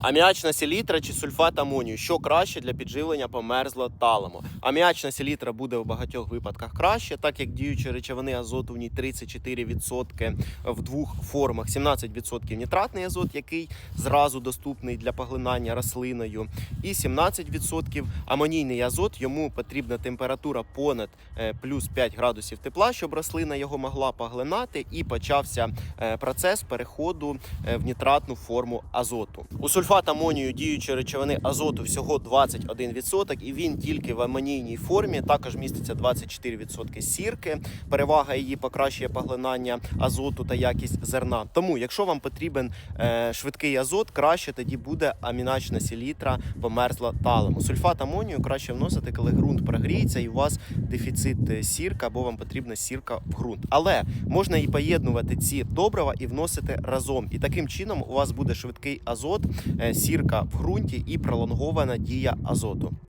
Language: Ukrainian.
Аміачна селітра чи сульфат амонію, що краще для підживлення померзлого талому. Аміачна селітра буде в багатьох випадках краще, так як діючі речовини азоту в ній 34% в двох формах, 17% нітратний азот, який зразу доступний для поглинання рослиною, і 17% амонійний азот. Йому потрібна температура понад е, плюс 5 градусів тепла, щоб рослина його могла поглинати, і почався е, процес переходу е, в нітратну форму азоту. У сульфат амонію діючої речовини азоту всього 21%, і він тільки в амонійній формі. Також міститься 24% сірки. Перевага її покращує поглинання азоту та якість зерна. Тому, якщо вам потрібен е, швидкий азот, краще тоді буде аміначна селітра померзла талому. Сульфат амонію краще вносити, коли ґрунт прогріється і у вас дефіцит е, сірка або вам потрібна сірка в ґрунт. Але можна і поєднувати ці добрива і вносити разом. І таким чином у вас буде швидкий азот, сірка в ґрунті і пролонгована дія азоту.